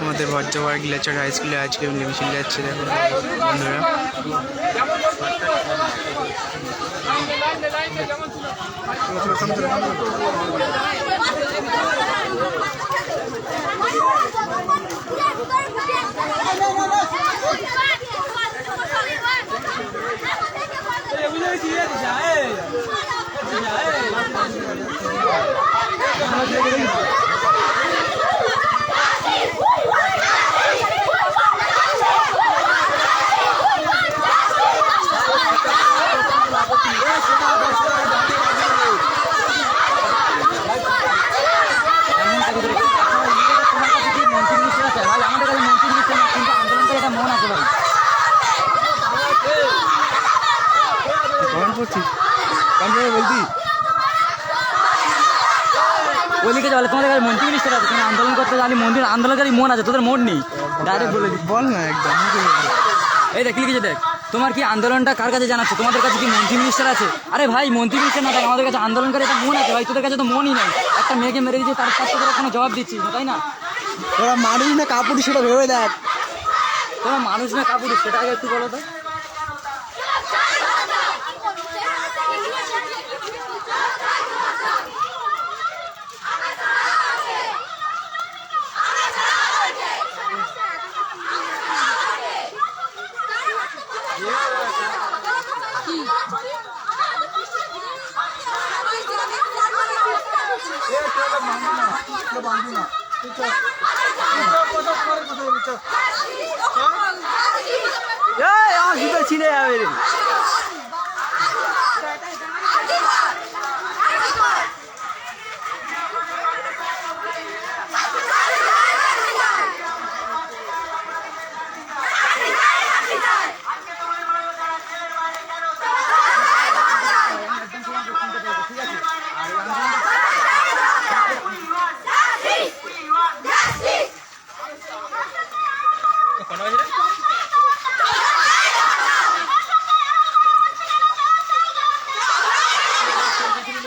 আমাদের ভজ্রবার গ্লেচার হাই স্কুলে আজকে মিছিল যাচ্ছে দেখো বন্ধুরা। এমন কাজ করে তোমার কাছে কি মন্ত্রী মিনিস্টার আছে ভাই আমাদের কাছে মন্ত্রী মিনিস্টার না কিন্তু আন্দোলনকারী একটা মন আছে ভাই কেমন করছিস কেমন বলতি ওইদিকে যাবে তোমাদের কাছে মন্ত্রী মিনিস্টার আছে? তুমি আন্দোলন করতে জানি মন্দির আন্দোলনকারী মন আছে তোদের মন নেই। ডাইরেক্ট বলে বল না একদম এই দেখ লিখেছে দেখ। তোমার কি আন্দোলনটা কার কাছে জানাচ্ছ? তোমাদের কাছে কি মন্ত্রী মিনিস্টার আছে? আরে ভাই মন্ত্রী মিনিস্টার না দেখ আমাদের কাছে আন্দোলনকারী একটা মন আছে। ভাই তোদের কাছে তো মনই নাই। একটা মেয়েকে মেরে দিয়েছে তার কাছে তোরা কোনো জবাব দিচ্ছিস না তাই না? তোরা মানুষ না কাপড় সেটা ভেবে দেখ। তোরা মানুষ না কাপুরুষ সেটা আগে একটু বলো তো। আমার জুতো ছিঁড়ে যাবে রে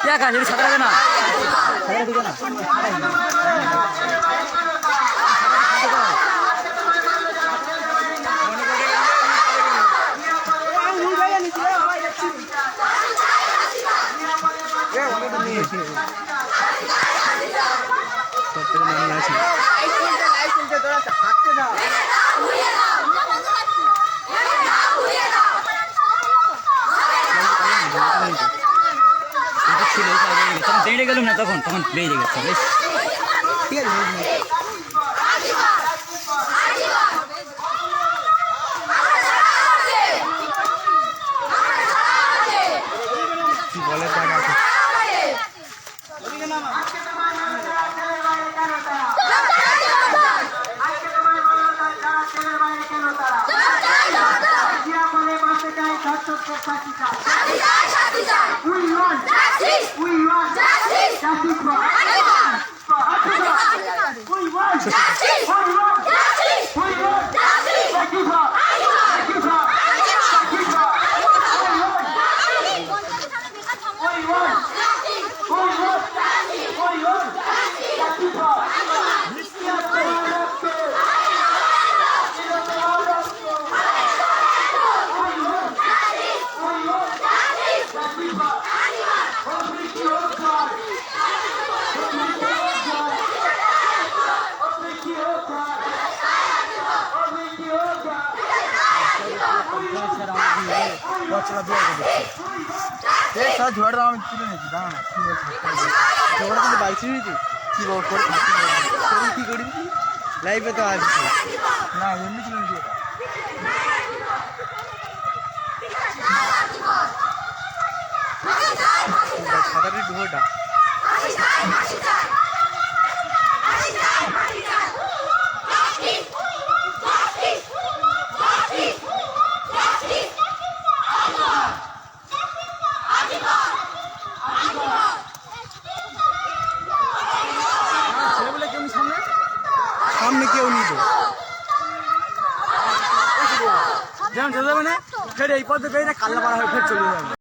क्या कहा ये छतरा देना छतरा दिखे ना সব থেকে মামলা আছে এটা তখন না তখন তখন বেড়ে গেছে বেশ। ঠিক আছে সত্য সাথী চাই সাথী চাই সাথী চাই we want justice we want justice justice for Africa for Africa we want justice সারা ঝোড়া আমি তুলে নিয়েছি দাঁড়া না ঠিক আছে ঝোড়া কিন্তু বাইক ছিঁড়েছি কি? বল করে করে কি করি? লাইভে তো আসছে না এমনি সাঁতারের ঢোটা সামনে কেউ নিবে যেমন চলে যাবে না ফের এই পথে ফের কাল্লা পাড়া হয়ে, ফের চলে যাবে।